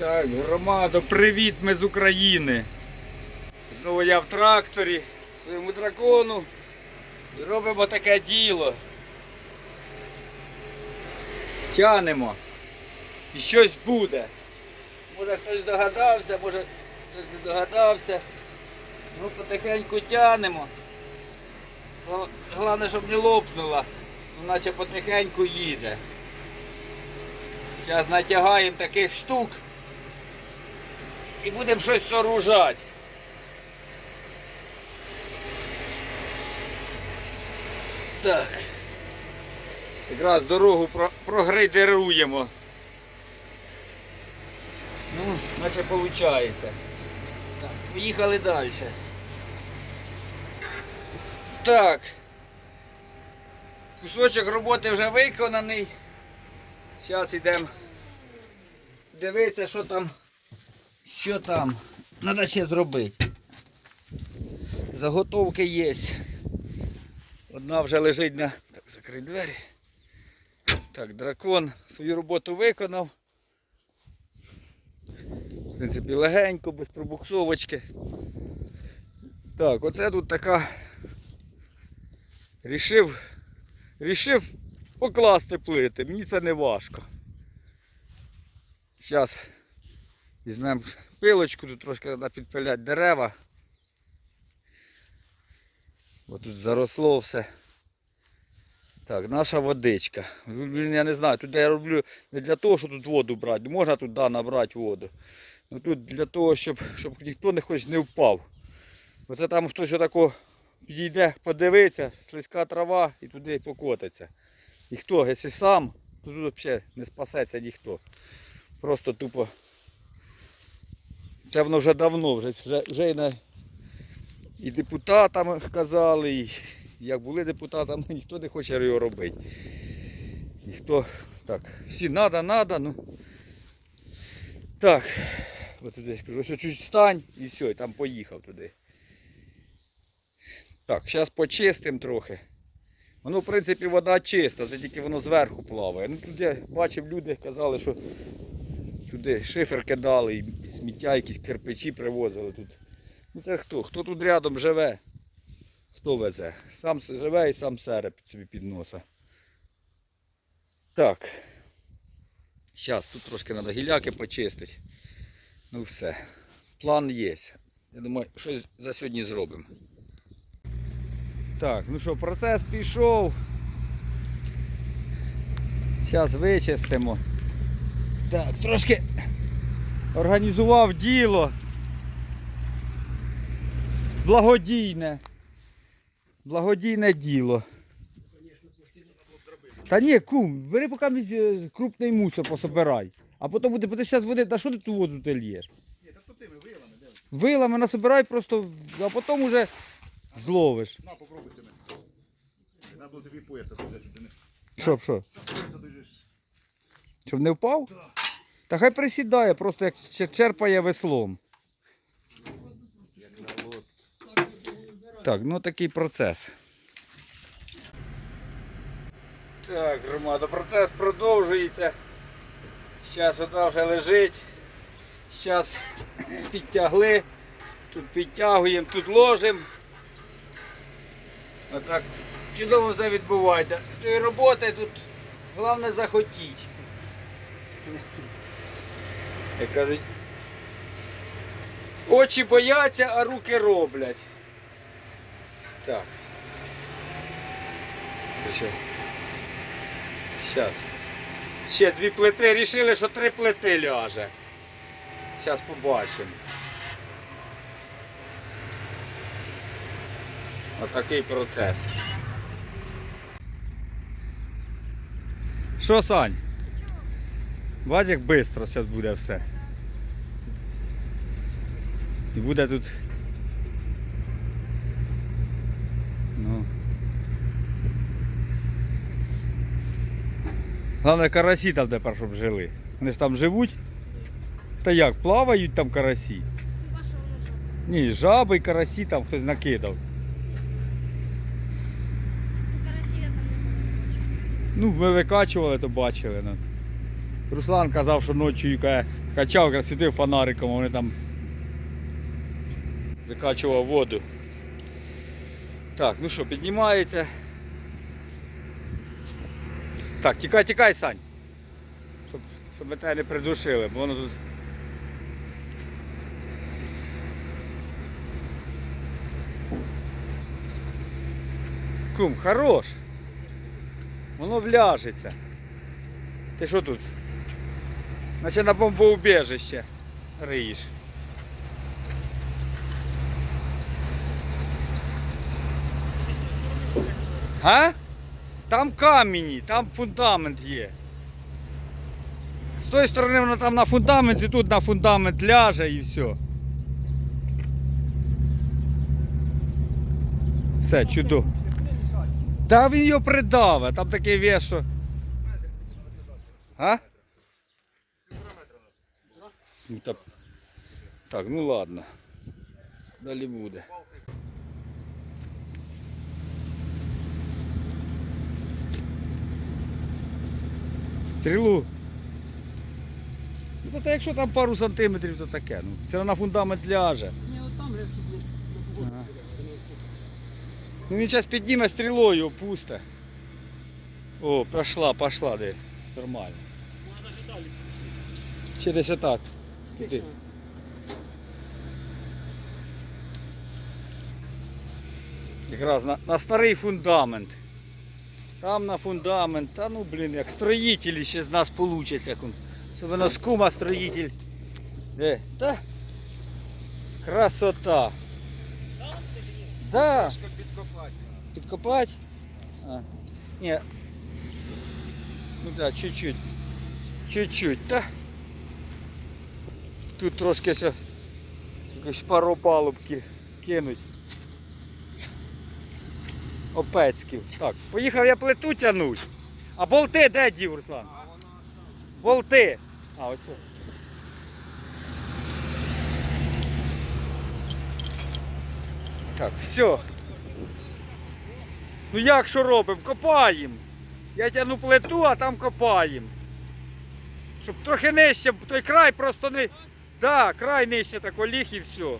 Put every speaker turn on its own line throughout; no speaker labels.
Так, громадо, привіт, ми з України. Знову я в тракторі, своєму дракону. І робимо таке діло. Тянемо. І щось буде. Може хтось догадався, може хтось не догадався. Ну, потихеньку тянемо. Головне, щоб не лопнула. Ну, наче потихеньку їде. Зараз натягаємо таких штук і будемо щось сооружати. Так. Якраз дорогу про- прогрейдеруємо. Ну, наче виходить. Так, поїхали далі. Так. Кусочок роботи вже виконаний. Зараз йдемо дивитися, що там. Що там. Треба ще зробити. Заготовки є. Одна вже лежить на. Так, закрий двері. Так, дракон свою роботу виконав. В принципі, легенько, без пробуксовочки. Так, оце тут така. Рішив, рішив покласти плити. Мені це не важко. Зараз візьмемо пилочку, тут трошки треба підпиляти дерева. Бо тут заросло все. Так, наша водичка. Я не знаю, тут я роблю не для того, щоб тут воду брати. Можна тут да, набрати воду. Ну тут для того, щоб, щоб ніхто не хоч не впав. Оце там хтось отако підійде, подивиться, слизька трава і туди покотиться. Ніхто, якщо сам, то тут взагалі не спасеться ніхто. Просто тупо. Це воно вже давно, вже, вже, і, на, і депутатам казали, і як були депутатами, ніхто не хоче його робити. Ніхто так, всі надо, надо, ну. Так, от туди скажу, ось чуть стань і все, і там поїхав туди. Так, зараз почистимо трохи. Воно, в принципі, вода чиста, це тільки воно зверху плаває. Ну тут я бачив, люди казали, що туди шифер кидали, сміття, якісь кирпичі привозили тут. Ну це хто? Хто тут рядом живе? Хто везе? Сам живе і сам сере собі під носа. Так. Зараз тут трошки треба гіляки почистити. Ну все. План є. Я думаю, щось за сьогодні зробимо. Так, ну що, процес пішов. Зараз вичистимо. Так, трошки організував діло. Благодійне. Благодійне діло. Та ні, кум, бери поки е, крупний мусор пособирай. А потім буде, ти зараз води, та що ти ту воду ти лєш?
Ні, так то тими вилами, де?
Вилами насобирай просто, а потім уже зловиш.
На, попробуй тими. Треба було тобі пояса туди, щоб ти не...
Що, що? Щоб не впав?
Да.
Та хай присідає, просто як черпає веслом. Так, ну такий процес. Так, громада, процес продовжується. Зараз вода вже лежить. Зараз підтягли. Тут підтягуємо, тут ложимо. Отак чудово все відбувається. Тої роботи тут головне захотіть. Як кажуть, очі бояться, а руки роблять. Так. Зараз. Ще дві плити. Рішили, що три плити ляже. Зараз побачимо. Отакий процес. Що, Сань? Бач, як швидко зараз буде все. І буде тут. Ну. Головне карасі там тепер, щоб жили. Вони ж там живуть. Та як, плавають там карасі? Ні, жаби і карасі там хтось накидав.
Ну,
ми викачували, то бачили. Ну. Руслан казав, що ночі каже, качав, світив фонариком, вони там закачував воду. Так, ну що, піднімається. Так, тікай, тікай, Сань. Щоб, щоб ми тебе не придушили, бо воно тут. Кум, хорош. Воно вляжеться. Ти що тут? Наче на бомбоубіжище риєш. А? Там камені, там фундамент є. З тої сторони воно там на фундамент і тут на фундамент ляже і все. Все, чудово. Та він його придаве, там такий вес, що. А? Ну, та... Так, ну ладно. Далі буде. Стрілу. Ну, та якщо там пару сантиметрів, то таке. Ну, все на фундамент ляже.
Ні, от там
Ага. Ну він зараз підніме стрілою, опусте. О, пішла, пішла де. Нормально. Ще десь отак. Туди. Якраз на, на старий фундамент. Там на фундамент. Та ну блін, як строїтелі ще з нас получаться. кум. Особливо з кума строїтель. Де? Та? Красота. Да.
Трошки підкопати.
Підкопати? А. Ні. Ну так, да, чуть-чуть. Чуть-чуть, та. Тут трошки все. Якось пару палубки кинуть. Опецьків. Так, поїхав я плиту тянуть. А болти де дів, Руслан? Болти. А, ось. Так, все. Ну як що робимо? Копаємо. Я тягну плиту, а там копаємо. Щоб трохи нижче, той край просто не. Да, край нижче так оліг і все.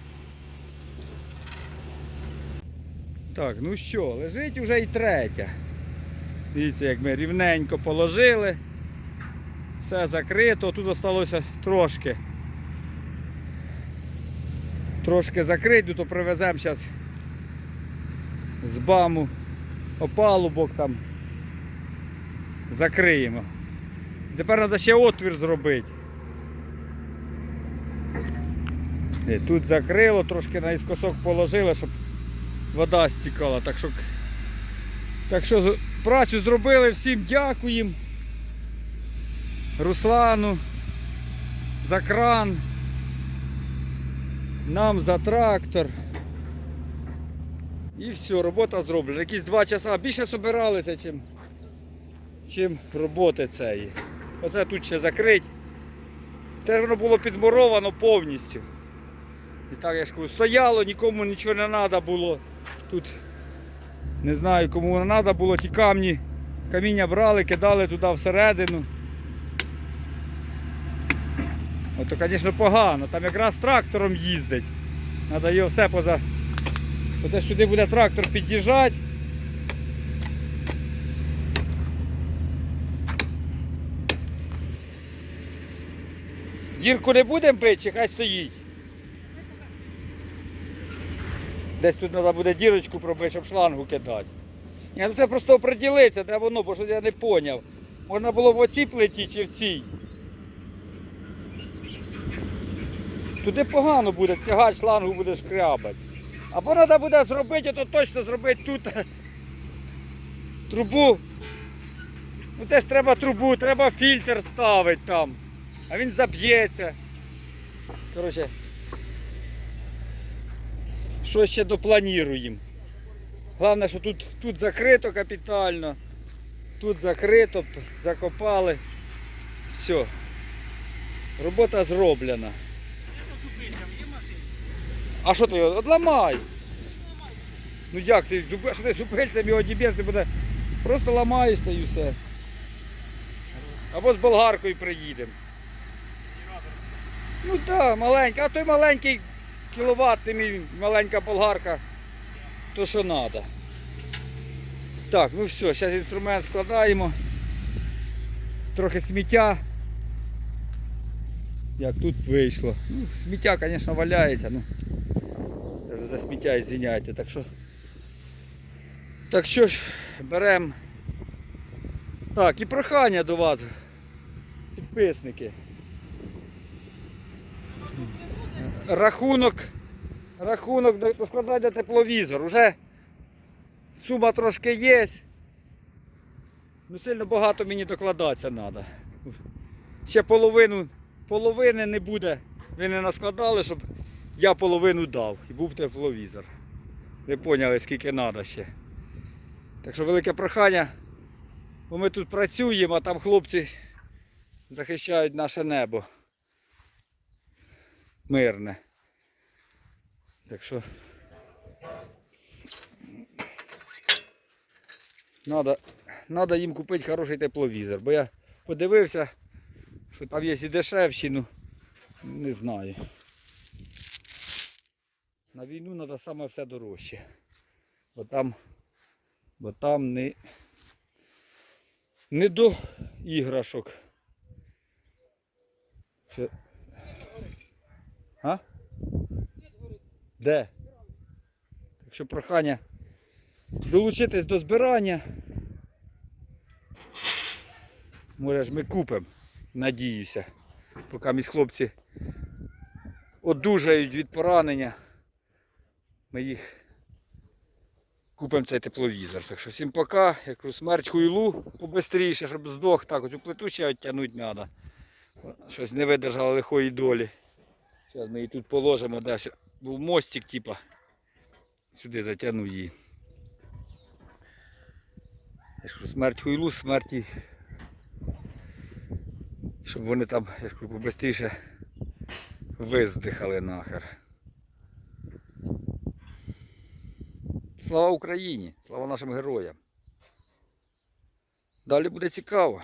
Так, ну що, лежить уже і третя. Дивіться, як ми рівненько положили. Все закрито, тут залишилося трошки. Трошки закрити, то привеземо зараз з баму опалубок там. Закриємо. Тепер треба ще отвір зробити. Тут закрило, трошки наіскосок положили, щоб вода стікала. Так що, так що працю зробили, всім дякуємо. Руслану за кран, нам за трактор. І все, робота зроблена. Якісь два часа більше збиралися, чим, чим роботи цієї. Оце тут ще закрить. Це воно було підмуровано повністю. І так я ж кажу, стояло, нікому нічого не треба було. Тут не знаю кому не треба було, ті камні, каміння брали, кидали туди всередину. Ото, звісно, погано. Там якраз трактором їздить. Треба його все поза. Оце сюди буде трактор під'їжджати. Дірку не будемо бити, чи хай стоїть. Десь тут треба буде дірочку пробити, щоб шлангу кидати. Ні, ну це просто оприділитися, де воно, бо щось я не зрозумів. Можна було в оцій плиті чи в цій. Туди погано буде, тягати шлангу буде шкрябати. Або треба буде зробити, то точно зробити тут трубу. Ну це ж треба трубу, треба фільтр ставити там. А він заб'ється. Коротше. Що ще доплануємо. Головне, що тут, тут закрито капітально. Тут закрито, закопали. Все. Робота зроблена. А що ти його? Отламай. Ну як ти зуб- що ти зубельцем його діб'єш, ти буде. Просто ламаєш та і все. Або з болгаркою приїдемо. Ну так, да, маленька, а той маленький кіловатний мій, маленька болгарка, то що треба. Так, ну все, зараз інструмент складаємо. Трохи сміття. Як тут вийшло. Ну, сміття, звісно, валяється, ну. Це вже за сміття і звиняйте, так що. Так що ж, беремо. Так, і прохання до вас, підписники. Рахунок. Рахунок до складання тепловізор. Уже сума трошки є. Ну сильно багато мені докладатися треба. Ще половину, половини не буде. Ви не наскладали, щоб я половину дав і був тепловізор. Ви поняли, скільки треба ще. Так що велике прохання. Бо ми тут працюємо, а там хлопці захищають наше небо. Мирне. Так що. Надо, надо їм купити хороший тепловізор, бо я подивився, що там є і дешевші, ну не знаю. На війну треба саме все дорожче. Бо там, бо там не, не до іграшок. Ще... А? Де? Так що прохання долучитись до збирання. Може ж ми купимо, надіюся, поки місь хлопці одужають від поранення. Ми їх купимо цей тепловізор. Так що всім пока. Я кажу, смерть хуйлу побистріше, щоб здох. Так, оцю плиту ще відтягнути треба. Щось не видержало лихої долі. Зараз ми її тут положимо, ще був мостик, типа. Сюди затягну її. Я ж смерть хуйлу, смерті. Щоб вони там, я ж кажу, побистріше виздихали нахер. Слава Україні! Слава нашим героям! Далі буде цікаво.